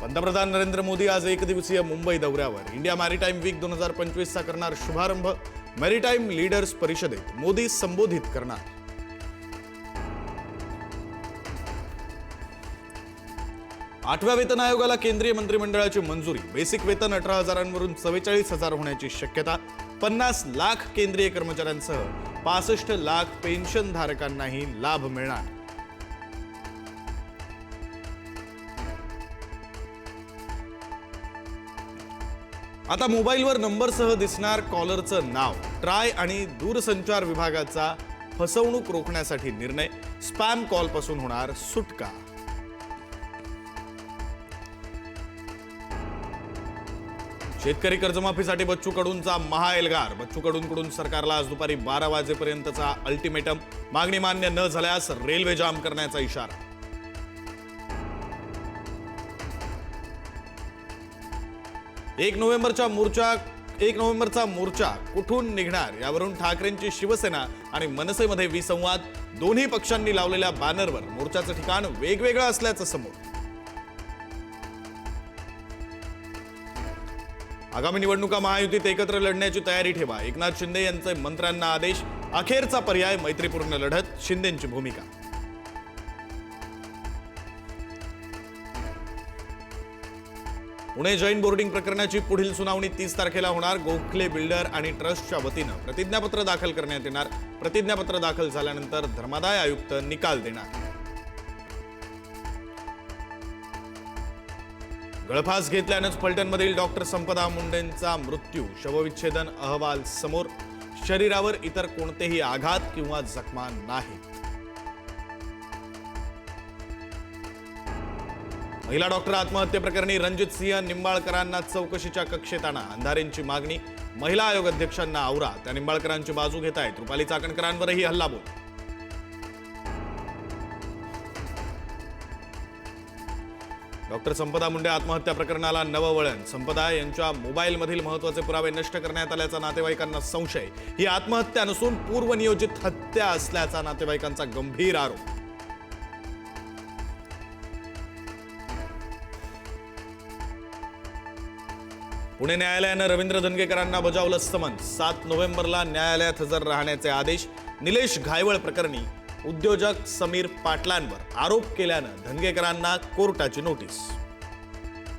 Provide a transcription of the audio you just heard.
पंतप्रधान नरेंद्र मोदी आज एक दिवसीय मुंबई दौऱ्यावर. इंडिया मॅरीटाईम वीक दोन हजार पंचवीसचा करणार शुभारंभ. मॅरीटाईम लीडर्स परिषदेत मोदी संबोधित करणार. आठव्या वेतन आयोगाला केंद्रीय मंत्रिमंडळाची मंजुरी. बेसिक वेतन अठरा हजारांवरून चव्वेचाळीस हजार होण्याची शक्यता. पन्नास लाख केंद्रीय कर्मचाऱ्यांसह पासष्ट लाख पेन्शनधारकांनाही लाभ मिळणार. आता मोबाईलवर नंबरसह दिसणार कॉलरचं नाव ट्राय आणि दूरसंचार विभागाचा फसवणूक रोखण्यासाठी निर्णय स्पॅम कॉलपासून होणार सुटका. शेतकरी कर्जमाफीसाठी बच्चू कडूंचा महाएल्गार बच्चू कडूंकडून सरकारला आज दुपारी बारा वाजेपर्यंतचा अल्टिमेटम मागणी मान्य न झाल्यास रेल्वे जाम करण्याचा इशारा. एक नोव्हेंबरच्या मोर्चा एक नोव्हेंबरचा मोर्चा कुठून निघणार? यावरून ठाकरेंची शिवसेना आणि मनसेमध्ये विसंवाद. दोन्ही पक्षांनी लावलेल्या बॅनरवर मोर्चाचं ठिकाण वेगवेगळं असल्याचं समोर. आगामी निवडणुका महायुतीत एकत्र लढण्याची तयारी ठेवा. एकनाथ शिंदे यांचे मंत्र्यांना आदेश. अखेरचा पर्याय मैत्रीपूर्ण लढत शिंदेंची भूमिका. पुणे जैन बोर्डिंग प्रकरणाची पुढील सुनावणी तीस तारखेला होणार. गोखले बिल्डर आणि ट्रस्टच्या वतीनं प्रतिज्ञापत्र दाखल करण्यात येणार. प्रतिज्ञापत्र दाखल झाल्यानंतर धर्मादाय आयुक्त निकाल देणार. गळफास घेतल्यानंच फलटणमधील डॉक्टर संपदा मुंडेंचा मृत्यू शवविच्छेदन अहवाल समोर. शरीरावर इतर कोणतेही आघात किंवा जखमा नाहीत. महिला डॉक्टर आत्महत्येप्रकरणी रणजित सिंह निंबाळकरांना चौकशीच्या कक्षेत आणा अंधारेंची मागणी. महिला आयोग अध्यक्षांना आवरा. त्या निंबाळकरांची बाजू घेत आहेत रुपाली चाकणकरांवरही हल्लाबोल. डॉक्टर संपदा मुंडे आत्महत्या प्रकरणाला नवं वळण संपदा यांच्या मोबाईलमधील महत्त्वाचे पुरावे नष्ट करण्यात आल्याचा नातेवाईकांना संशय. ही आत्महत्या नसून पूर्वनियोजित हत्या असल्याचा नातेवाईकांचा गंभीर आरोप. पुणे न्यायालयानं रवींद्र धनगेकरांना बजावलं समन. सात नोव्हेंबरला न्यायालयात हजर राहण्याचे आदेश निलेश घायवळ प्रकरणी उद्योजक समीर पाटलांवर आरोप केल्यानं धनगेकरांना कोर्टाची नोटीस.